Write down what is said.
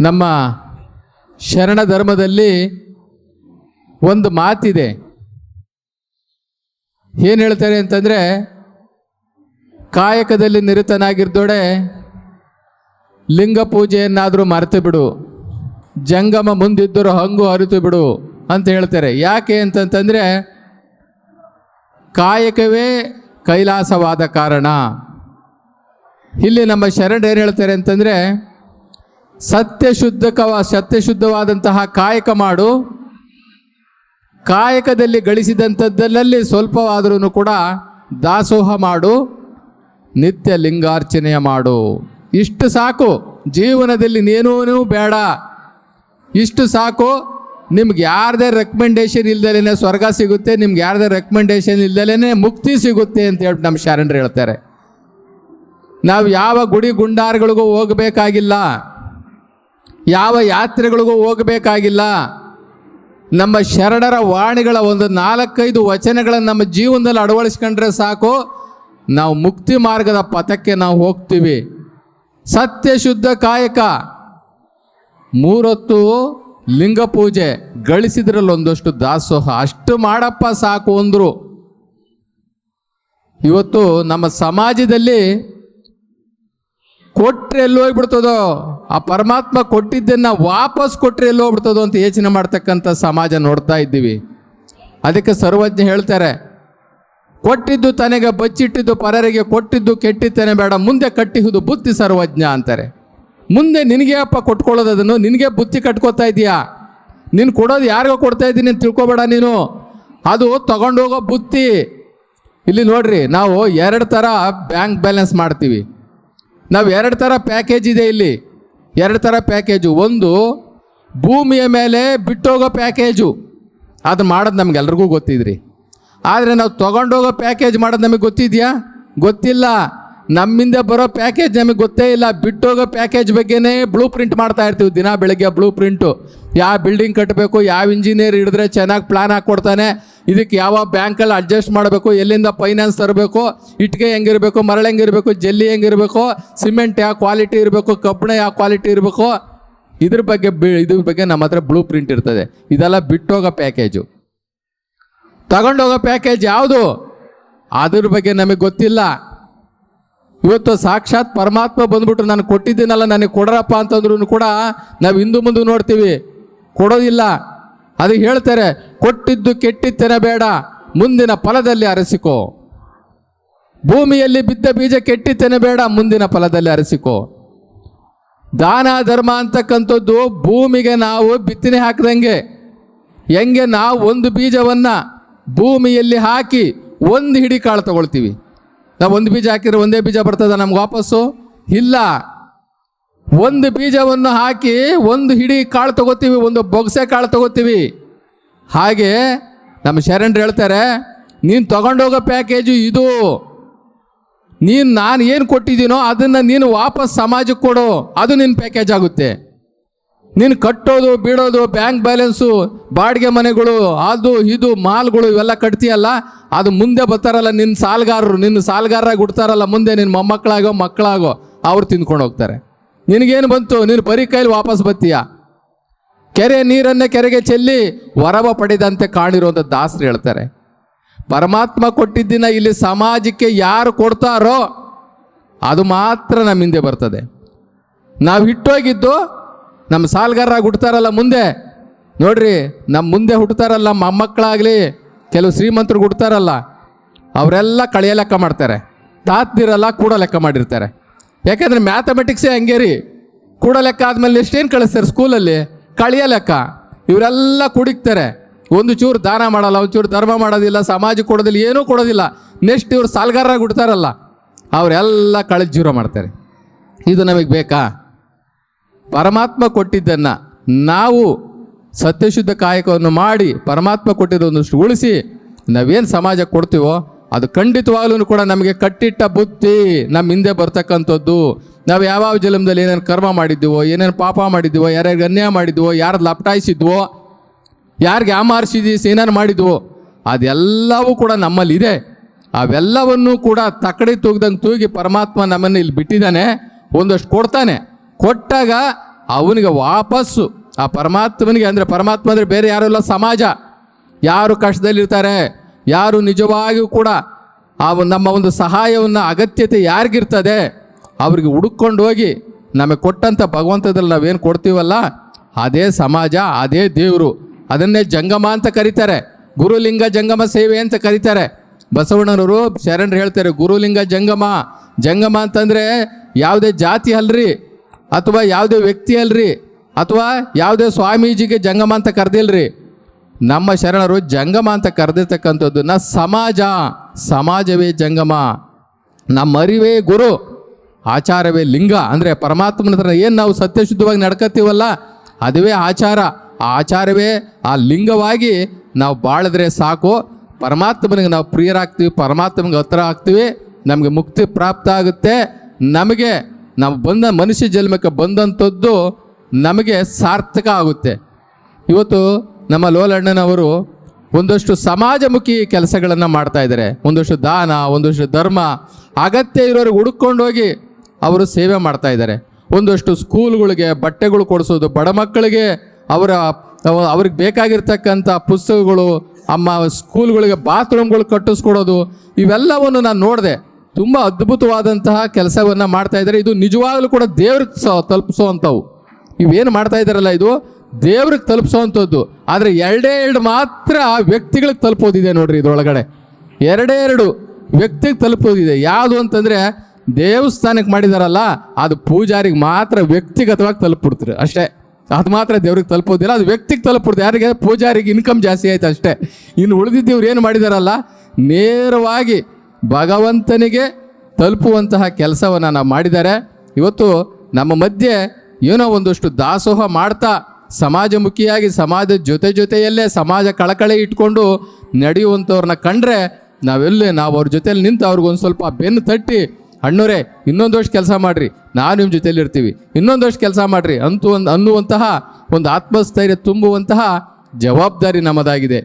ನಮ್ಮ ಶರಣ ಧರ್ಮದಲ್ಲಿ ಒಂದು ಮಾತಿದೆ. ಏನು ಹೇಳ್ತಾರೆ ಅಂತಂದರೆ, ಕಾಯಕದಲ್ಲಿ ನಿರತನಾಗಿರ್ದೋಡೆ ಲಿಂಗ ಪೂಜೆಯನ್ನಾದರೂ ಮರೆತು ಬಿಡು. ಜಂಗಮ ಮುಂದಿದ್ದರೂ ಹಂಗು ಅರಿತು ಬಿಡು ಅಂತ ಹೇಳ್ತಾರೆ. ಯಾಕೆ ಅಂತಂತಂದರೆ, ಕಾಯಕವೇ ಕೈಲಾಸವಾದ ಕಾರಣ. ಇಲ್ಲಿ ನಮ್ಮ ಶರಣ ಏನು ಹೇಳ್ತಾರೆ ಅಂತಂದರೆ ಸತ್ಯಶುದ್ಧಕವ, ಸತ್ಯಶುದ್ಧವಾದಂತಹ ಕಾಯಕ ಮಾಡು. ಕಾಯಕದಲ್ಲಿ ಗಳಿಸಿದಂಥದ್ದಲ್ಲಲ್ಲಿ ಸ್ವಲ್ಪವಾದರೂ ಕೂಡ ದಾಸೋಹ ಮಾಡು, ನಿತ್ಯ ಲಿಂಗಾರ್ಚನೆಯ ಮಾಡು. ಇಷ್ಟು ಸಾಕು. ಜೀವನದಲ್ಲಿ ನೀನೂ ಬೇಡ. ಇಷ್ಟು ಸಾಕು. ನಿಮ್ಗೆ ಯಾರದೇ ರೆಕಮೆಂಡೇಶನ್ ಇಲ್ದಲೇ ಸ್ವರ್ಗ ಸಿಗುತ್ತೆ, ನಿಮ್ಗೆ ಯಾರದೇ ರೆಕಮೆಂಡೇಶನ್ ಇಲ್ದಲೇ ಮುಕ್ತಿ ಸಿಗುತ್ತೆ ಅಂತ ಹೇಳ್ಬಿಟ್ಟು ನಮ್ಮ ಶರಣರು ಹೇಳ್ತಾರೆ. ನಾವು ಯಾವ ಗುಡಿ ಗುಂಡಾರ್ಗಳಿಗೂ ಹೋಗಬೇಕಾಗಿಲ್ಲ. ಯಾವ ಯಾತ್ರೆಗಳಿಗೂ ಹೋಗಬೇಕಾಗಿಲ್ಲ. ನಮ್ಮ ಶರಣರ ವಾಣಿಗಳ ಒಂದು ನಾಲ್ಕೈದು ವಚನಗಳನ್ನು ನಮ್ಮ ಜೀವನದಲ್ಲಿ ಅಳವಡಿಸ್ಕೊಂಡ್ರೆ ಸಾಕು. ನಾವು ಮುಕ್ತಿ ಮಾರ್ಗದ ಪಥಕ್ಕೆ ನಾವು ಹೋಗ್ತೀವಿ. ಸತ್ಯ ಶುದ್ಧ ಕಾಯಕ. ಮೂರೊತ್ತು ಲಿಂಗ ಪೂಜೆ ಗಳಿಸಿದ್ರಲ್ಲಿ ಒಂದಷ್ಟು ದಾಸೋಹ. ಅಷ್ಟು ಮಾಡಪ್ಪ ಸಾಕು ಅಂದರು. ಇವತ್ತು ನಮ್ಮ ಸಮಾಜದಲ್ಲಿ ಕೊಟ್ರೆ ಎಲ್ಲಿ ಹೋಗ್ಬಿಡ್ತದೋ? ಆ ಪರಮಾತ್ಮ ಕೊಟ್ಟಿದ್ದನ್ನ ವಾಪಸ್ ಕೊಟ್ಟರೆ ಎಲ್ಲಿ ಹೋಗ್ಬಿಡ್ತದೋ ಅಂತ ಯೋಚನೆ ಮಾಡ್ತಕ್ಕಂಥ ಸಮಾಜ ನೋಡ್ತಾ ಇದ್ದೀವಿ. ಅದಕ್ಕೆ ಸರ್ವಜ್ಞ ಹೇಳ್ತಾರೆ, ಕೊಟ್ಟಿದ್ದು ತನಗೆ ಬಚ್ಚಿಟ್ಟಿದ್ದು ಪರರಿಗೆ ಕೊಟ್ಟಿದ್ದು ಕೆಟ್ಟಿದ್ದೇನೆ ಬೇಡ, ಮುಂದೆ ಕಟ್ಟಿಹುದು ಬುತ್ತಿ ಸರ್ವಜ್ಞ ಅಂತಾರೆ. ಮುಂದೆ ನಿನಗೆ ಅಪ್ಪ ಕೊಟ್ಕೊಳ್ಳೋದು ಅದನ್ನು, ನಿನಗೆ ಬುತ್ತಿ ಕಟ್ಕೋತಾ ಇದೀಯಾ? ನೀನು ಕೊಡೋದು ಯಾರಿಗೋ ಕೊಡ್ತಾ ಇದ್ದೀನಿ ಅಂತ ತಿಳ್ಕೊಬೇಡ ನೀನು. ಅದು ತಗೊಂಡೋಗೋ ಬುತ್ತಿ ಇಲ್ಲಿ ನೋಡ್ರಿ, ನಾವು ಎರಡು ಥರ ಬ್ಯಾಂಕ್ ಬ್ಯಾಲೆನ್ಸ್ ಮಾಡ್ತೀವಿ. ನಾವು ಎರಡು ಥರ ಪ್ಯಾಕೇಜ್ ಇದೆ ಇಲ್ಲಿ. ಎರಡು ಥರ ಪ್ಯಾಕೇಜು ಒಂದು ಭೂಮಿಯ ಮೇಲೆ ಬಿಟ್ಟೋಗೋ ಪ್ಯಾಕೇಜು ಅದು ಮಾಡೋದು ನಮಗೆಲ್ರಿಗೂ ಗೊತ್ತಿದ್ರಿ. ಆದರೆ ನಾವು ತೊಗೊಂಡೋಗೋ ಪ್ಯಾಕೇಜ್ ಮಾಡೋದು ನಮಗೆ ಗೊತ್ತಿದೆಯಾ? ಗೊತ್ತಿಲ್ಲ. ನಮ್ಮಿಂದ ಬರೋ ಪ್ಯಾಕೇಜ್ ನಮಗೆ ಗೊತ್ತೇ ಇಲ್ಲ. ಬಿಟ್ಟೋಗೋ ಪ್ಯಾಕೇಜ್ ಬಗ್ಗೆನೇ ಬ್ಲೂ ಪ್ರಿಂಟ್ ಮಾಡ್ತಾ ಇರ್ತೀವಿ ದಿನ ಬೆಳಗ್ಗೆ ಬ್ಲೂ ಪ್ರಿಂಟು ಯಾವ ಬಿಲ್ಡಿಂಗ್ ಕಟ್ಟಬೇಕು ಯಾವ ಇಂಜಿನಿಯರ್ ಹಿಡಿದ್ರೆ ಚೆನ್ನಾಗಿ ಪ್ಲಾನ್ ಹಾಕ್ಕೊಡ್ತಾನೆ ಇದಕ್ಕೆ ಯಾವ ಬ್ಯಾಂಕಲ್ಲಿ ಅಡ್ಜಸ್ಟ್ ಮಾಡಬೇಕು, ಎಲ್ಲಿಂದ ಫೈನಾನ್ಸ್ ತರಬೇಕು ಇಟ್ಟಿಗೆ ಹೆಂಗಿರಬೇಕು, ಮರಳು ಹೆಂಗಿರಬೇಕು, ಜಲ್ಲಿ ಹೆಂಗಿರಬೇಕು, ಸಿಮೆಂಟ್ ಯಾವ ಕ್ವಾಲಿಟಿ ಇರಬೇಕು, ಕಬ್ಬಿಣ ಯಾವ ಕ್ವಾಲಿಟಿ ಇರಬೇಕು, ಇದ್ರ ಬಗ್ಗೆ ಇದ್ರ ಬಗ್ಗೆ ನಮ್ಮ ಹತ್ರ ಬ್ಲೂ ಪ್ರಿಂಟ್ ಇರ್ತದೆ. ಇದೆಲ್ಲ ಬಿಟ್ಟೋಗೋ ಪ್ಯಾಕೇಜು. ತಗೊಂಡೋಗೋ ಪ್ಯಾಕೇಜ್ ಯಾವುದು? ಅದ್ರ ಬಗ್ಗೆ ನಮಗೆ ಗೊತ್ತಿಲ್ಲ. ಇವತ್ತು ಸಾಕ್ಷಾತ್ ಪರಮಾತ್ಮ ಬಂದ್ಬಿಟ್ಟು ನಾನು ಕೊಟ್ಟಿದ್ದೀನಲ್ಲ, ನನಗೆ ಕೊಡರಪ್ಪ ಅಂತಂದ್ರೂ ಕೂಡ ನಾವು ಹಿಂದೂ ಮುಂದೆ ನೋಡ್ತೀವಿ. ಕೊಡೋದಿಲ್ಲ. ಅದು ಹೇಳ್ತಾರೆ, ಕೊಟ್ಟಿದ್ದು ಕೆಟ್ಟಿತ್ತೆನ ಬೇಡ, ಮುಂದಿನ ಫಲದಲ್ಲಿ ಅರಸಿಕೋ. ಭೂಮಿಯಲ್ಲಿ ಬಿದ್ದ ಬೀಜ ಕೆಟ್ಟಿತ್ತೇನೆ ಬೇಡ, ಮುಂದಿನ ಫಲದಲ್ಲಿ ಅರಸಿಕೋ. ದಾನ ಧರ್ಮ ಅಂತಕ್ಕಂಥದ್ದು ಭೂಮಿಗೆ ನಾವು ಬಿತ್ತನೆ ಹಾಕಿದಂಗೆ. ಹೆಂಗೆ ನಾವು ಒಂದು ಬೀಜವನ್ನು ಭೂಮಿಯಲ್ಲಿ ಹಾಕಿ ಒಂದು ಹಿಡಿ ಕಾಳು ತಗೊಳ್ತೀವಿ. ನಾವು ಒಂದು ಬೀಜ ಹಾಕಿದ್ರೆ ಒಂದೇ ಬೀಜ ಬರ್ತದ ನಮ್ಗೆ ವಾಪಸ್ಸು? ಇಲ್ಲ. ಒಂದು ಬೀಜವನ್ನು ಹಾಕಿ ಒಂದು ಹಿಡಿ ಕಾಳು ತಗೋತೀವಿ, ಒಂದು ಬೊಗಸೆ ಕಾಳು ತಗೋತೀವಿ. ಹಾಗೆ ನಮ್ಮ ಶರಣರು ಹೇಳ್ತಾರೆ, ನೀನು ತಗೊಂಡೋಗೋ ಪ್ಯಾಕೇಜು ಇದು. ನೀನು ನಾನು ಏನು ಕೊಟ್ಟಿದ್ದೀನೋ ಅದನ್ನು ನೀನು ವಾಪಸ್ ಸಮಾಜಕ್ಕೆ ಕೊಡು, ಅದು ನಿನ್ನ ಪ್ಯಾಕೇಜ್ ಆಗುತ್ತೆ. ನೀನು ಕಟ್ಟೋದು, ಬೀಳೋದು, ಬ್ಯಾಂಕ್ ಬ್ಯಾಲೆನ್ಸು, ಬಾಡಿಗೆ ಮನೆಗಳು, ಅದು, ಇದು, ಮಾಲ್ಗಳು ಇವೆಲ್ಲ ಕಟ್ತೀಯಲ್ಲ, ಅದು ಮುಂದೆ ಬರ್ತಾರಲ್ಲ ನಿನ್ನ ಸಾಲಗಾರರು ನಿನ್ನ ಸಾಲಗಾರರಾಗಿ ಹುಡ್ತಾರಲ್ಲ ಮುಂದೆ ನಿನ್ನ ಮೊಮ್ಮಕ್ಕಳಾಗೋ, ಮಕ್ಕಳಾಗೋ, ಅವ್ರು ತಿಂದ್ಕೊಂಡು ಹೋಗ್ತಾರೆ. ನಿನಗೇನು ಬಂತು? ನೀನು ಬರೀ ಕೈಲಿ ವಾಪಸ್ ಬತ್ತೀಯ ಕೆರೆ ನೀರನ್ನೇ ಕೆರೆಗೆ ಚೆಲ್ಲಿ ವರವ ಪಡೆದಂತೆ ಕಾಣಿರುವಂಥ ದಾಸರು ಹೇಳ್ತಾರೆ. ಪರಮಾತ್ಮ ಕೊಟ್ಟಿದ್ದಿನ ಇಲ್ಲಿ ಸಮಾಜಕ್ಕೆ ಯಾರು ಕೊಡ್ತಾರೋ ಅದು ಮಾತ್ರ ನಮ್ಮ ಹಿಂದೆ ಬರ್ತದೆ. ನಾವು ಹಿಟ್ಟೋಗಿದ್ದು ನಮ್ಮ ಸಾಲ್ಗಾರರಾಗಿ ಹುಡ್ತಾರಲ್ಲ ಮುಂದೆ. ನೋಡ್ರಿ, ನಮ್ಮ ಮುಂದೆ ಹುಡ್ತಾರಲ್ಲ ಮೊಮ್ಮಕ್ಕಳಾಗಲಿ ಕೆಲವು ಶ್ರೀಮಂತರು ಹುಡ್ತಾರಲ್ಲ ಅವರೆಲ್ಲ ಕಳೆಯ ಲೆಕ್ಕ ಮಾಡ್ತಾರೆ. ತಾತ್ನಿರಲ್ಲ ಕೂಡ ಲೆಕ್ಕ ಮಾಡಿರ್ತಾರೆ. ಯಾಕೆಂದರೆ ಮ್ಯಾಥಮೆಟಿಕ್ಸೇ ಹಂಗೆ ರೀ. ಕೂಡ ಲೆಕ್ಕ ಆದಮೇಲೆ ಎಷ್ಟೇನು ಕಳಿಸ್ತಾರೆ ಸ್ಕೂಲಲ್ಲಿ ಕಳಿಯ ಲೆಕ್ಕ. ಇವರೆಲ್ಲ ಕುಡಿಕ್ತಾರೆ. ಒಂದು ಚೂರು ದಾನ ಮಾಡಲ್ಲ, ಒಂದು ಚೂರು ಧರ್ಮ ಮಾಡೋದಿಲ್ಲ, ಸಮಾಜ ಕೊಡೋದಿಲ್ಲ, ಏನೂ ಕೊಡೋದಿಲ್ಲ. ನೆಕ್ಸ್ಟ್ ಇವ್ರು ಸಾಲ್ಗಾರರಾಗಿ ಹುಡ್ತಾರಲ್ಲ ಅವರೆಲ್ಲ ಕಳೆದು ಜೀರೋ ಮಾಡ್ತಾರೆ. ಇದು ನಮಗೆ ಬೇಕಾ? ಪರಮಾತ್ಮ ಕೊಟ್ಟಿದ್ದನ್ನು ನಾವು ಸತ್ಯಶುದ್ಧ ಕಾಯಕವನ್ನು ಮಾಡಿ ಪರಮಾತ್ಮ ಕೊಟ್ಟಿದ್ದೊಂದಷ್ಟು ಉಳಿಸಿ ನಾವೇನು ಸಮಾಜಕ್ಕೆ ಕೊಡ್ತೀವೋ ಅದು ಖಂಡಿತವಾಗ್ಲೂ ಕೂಡ ನಮಗೆ ಕಟ್ಟಿಟ್ಟ ಬುತ್ತಿ ನಮ್ಮ ಹಿಂದೆ ಬರ್ತಕ್ಕಂಥದ್ದು. ನಾವು ಯಾವ್ಯಾವ ಜನ್ಮದಲ್ಲಿ ಏನೇನು ಕರ್ಮ ಮಾಡಿದ್ದೀವೋ ಏನೇನು ಪಾಪ ಮಾಡಿದ್ದೀವೋ ಯಾರ್ಯಾರಿಗೆ ಅನ್ಯಾಯ ಮಾಡಿದ್ವೋ ಯಾರು ಲಪಟಾಯಿಸಿದ್ವೋ, ಯಾರಿಗೆ ಆಮಾರಿಸಿದಿ ಏನೇನು ಮಾಡಿದ್ವೋ, ಅದೆಲ್ಲವೂ ಕೂಡ ನಮ್ಮಲ್ಲಿದೆ. ಅವೆಲ್ಲವನ್ನೂ ಕೂಡ ತಕ್ಕಡಿ ತೂಗ್ದಂಗೆ ತೂಗಿ ಪರಮಾತ್ಮ ನಮ್ಮನ್ನು ಇಲ್ಲಿ ಬಿಟ್ಟಿದ್ದಾನೆ, ಒಂದಷ್ಟು ಕೊಡ್ತಾನೆ. ಕೊಟ್ಟಾಗ ಅವನಿಗೆ ವಾಪಸ್ಸು. ಆ ಪರಮಾತ್ಮನಿಗೆ ಅಂದರೆ ಪರಮಾತ್ಮ ಅಂದರೆ ಬೇರೆ ಯಾರೂ ಇಲ್ಲ, ಸಮಾಜ. ಯಾರು ಕಷ್ಟದಲ್ಲಿರ್ತಾರೆ ಯಾರು ನಿಜವಾಗಿಯೂ ಕೂಡ ಆ ನಮ್ಮ ಒಂದು ಸಹಾಯವನ್ನು, ಅಗತ್ಯತೆ ಯಾರಿಗಿರ್ತದೆ, ಅವ್ರಿಗೆ ಹುಡುಕೊಂಡು ಹೋಗಿ ನಮಗೆ ಕೊಟ್ಟಂಥ ಭಗವಂತದಲ್ಲಿ ನಾವೇನು ಕೊಡ್ತೀವಲ್ಲ, ಅದೇ ಸಮಾಜ, ಅದೇ ದೇವರು. ಅದನ್ನೇ ಜಂಗಮ ಅಂತ ಕರೀತಾರೆ. ಗುರುಲಿಂಗ ಜಂಗಮ ಸೇವೆ ಅಂತ ಕರೀತಾರೆ. ಬಸವಣ್ಣನವರು ಶರಣರು ಹೇಳ್ತಾರೆ, ಗುರುಲಿಂಗ ಜಂಗಮ. ಜಂಗಮ ಅಂತಂದರೆ ಯಾವುದೇ ಜಾತಿ ಅಲ್ರಿ, ಅಥವಾ ಯಾವುದೇ ವ್ಯಕ್ತಿ ಅಲ್ರಿ, ಅಥವಾ ಯಾವುದೇ ಸ್ವಾಮೀಜಿಗೆ ಜಂಗಮ ಅಂತ ಕರೆದಿಲ್ರಿ. ನಮ್ಮ ಶರಣರು ಜಂಗಮ ಅಂತ ಕರೆದಿರ್ತಕ್ಕಂಥದ್ದನ್ನ ಸಮಾಜ, ಸಮಾಜವೇ ಜಂಗಮ. ನಮ್ಮ ಅರಿವೇ ಗುರು, ಆಚಾರವೇ ಲಿಂಗ. ಅಂದರೆ ಪರಮಾತ್ಮನ ಹತ್ರ ಏನು ನಾವು ಸತ್ಯಶುದ್ಧವಾಗಿ ನಡ್ಕತ್ತೀವಲ್ಲ, ಅದುವೇ ಆಚಾರ. ಆಚಾರವೇ, ಆ ಲಿಂಗವಾಗಿ ನಾವು ಬಾಳಿದ್ರೆ ಸಾಕು. ಪರಮಾತ್ಮನಿಗೆ ನಾವು ಪ್ರಿಯರಾಗ್ತೀವಿ, ಪರಮಾತ್ಮನಿಗೆ ಹತ್ರ ಆಗ್ತೀವಿ. ನಮಗೆ ಮುಕ್ತಿ ಪ್ರಾಪ್ತ ಆಗುತ್ತೆ. ನಮಗೆ, ನಾವು ಬಂದ ಮನುಷ್ಯ ಜನ್ಮಕ್ಕೆ ಬಂದಂಥದ್ದು ನಮಗೆ ಸಾರ್ಥಕ ಆಗುತ್ತೆ. ಇವತ್ತು ನಮ್ಮ ಲೋಲಣ್ಣನವರು ಒಂದಷ್ಟು ಸಮಾಜಮುಖಿ ಕೆಲಸಗಳನ್ನು ಮಾಡ್ತಾ ಇದ್ದಾರೆ. ಒಂದಷ್ಟು ದಾನ, ಒಂದಷ್ಟು ಧರ್ಮ, ಅಗತ್ಯ ಇರೋರಿಗೆ ಹುಡುಕೊಂಡು ಹೋಗಿ ಅವರು ಸೇವೆ ಮಾಡ್ತಾ ಇದ್ದಾರೆ. ಒಂದಷ್ಟು ಸ್ಕೂಲ್ಗಳಿಗೆ ಬಟ್ಟೆಗಳು ಕೊಡಿಸೋದು, ಬಡ ಮಕ್ಕಳಿಗೆ ಅವರ ಅವ- ಅವ್ರಿಗೆ ಬೇಕಾಗಿರ್ತಕ್ಕಂಥ ಪುಸ್ತಕಗಳು, ಅಮ್ಮ ಸ್ಕೂಲ್ಗಳಿಗೆ ಬಾತ್ರೂಮ್ಗಳು ಕಟ್ಟಿಸ್ಕೊಡೋದು, ಇವೆಲ್ಲವನ್ನು ನಾನು ನೋಡಿದೆ. ತುಂಬ ಅದ್ಭುತವಾದಂತಹ ಕೆಲಸವನ್ನು ಮಾಡ್ತಾ ಇದ್ದಾರೆ. ಇದು ನಿಜವಾಗಲೂ ಕೂಡ ದೇವ್ರ ತಲುಪಿಸೋ ಅಂಥವು. ಇವೇನು ಮಾಡ್ತಾ ಇದ್ದಾರಲ್ಲ ಇದು? ದೇವ್ರಿಗೆ ತಲುಪಿಸೋವಂಥದ್ದು. ಆದರೆ ಎರಡೇ ಎರಡು ಮಾತ್ರ ವ್ಯಕ್ತಿಗಳಿಗೆ ತಲುಪೋದಿದೆ ನೋಡ್ರಿ ಇದರೊಳಗಡೆ. ಎರಡೇ ಎರಡು ವ್ಯಕ್ತಿಗೆ ತಲುಪೋದಿದೆ. ಯಾವುದು ಅಂತಂದರೆ ದೇವಸ್ಥಾನಕ್ಕೆ ಮಾಡಿದಾರಲ್ಲ, ಅದು ಪೂಜಾರಿಗೆ ಮಾತ್ರ ವ್ಯಕ್ತಿಗತವಾಗಿ ತಲುಪಿಬಿಡ್ತಾರೆ ಅಷ್ಟೇ. ಅದು ಮಾತ್ರ ದೇವ್ರಿಗೆ ತಲುಪೋದಿಲ್ಲ, ಅದು ವ್ಯಕ್ತಿಗೆ ತಲುಪಿಬಿಡ್ತು ಯಾರಿಗೆ? ಪೂಜಾರಿಗೆ ಇನ್ಕಮ್ ಜಾಸ್ತಿ ಆಯ್ತು ಅಷ್ಟೇ. ಇನ್ನು ಉಳಿದಿದ್ದು ಇವ್ರು ಏನು ಮಾಡಿದಾರಲ್ಲ? ನೇರವಾಗಿ ಭಗವಂತನಿಗೆ ತಲುಪುವಂತಹ ಕೆಲಸವನ್ನು ನಾವು ಮಾಡಿದ್ದಾರೆ. ಇವತ್ತು ನಮ್ಮ ಮಧ್ಯೆ ಏನೋ ಒಂದಷ್ಟು ದಾಸೋಹ ಮಾಡ್ತಾ ಸಮಾಜಮುಖಿಯಾಗಿ ಸಮಾಜದ ಜೊತೆ ಜೊತೆಯಲ್ಲೇ ಸಮಾಜ ಕಳಕಳಿ ಇಟ್ಕೊಂಡು ನಡೆಯುವಂಥವ್ರನ್ನ ಕಂಡ್ರೆ ನಾವೆಲ್ಲೇ ನಾವು ಅವ್ರ ಜೊತೆಯಲ್ಲಿ ನಿಂತು ಅವ್ರಿಗೊಂದು ಸ್ವಲ್ಪ ಬೆನ್ನು ತಟ್ಟಿ, ಅಣ್ಣೋರೇ, ಇನ್ನೊಂದು ವರ್ಷ ಕೆಲಸ ಮಾಡ್ರಿ, ನಾನು ನಿಮ್ಮ ಜೊತೆಯಲ್ಲಿ ಇರ್ತೀವಿ. ಇನ್ನೊಂದು ವರ್ಷ ಕೆಲಸ ಮಾಡ್ರಿ ಅಂತೂ ಒಂದು ಅನ್ನುವಂತಹ ಒಂದು ಆತ್ಮಸ್ಥೈರ್ಯ ತುಂಬುವಂತಹ ಜವಾಬ್ದಾರಿ ನಮ್ಮದಾಗಿದೆ.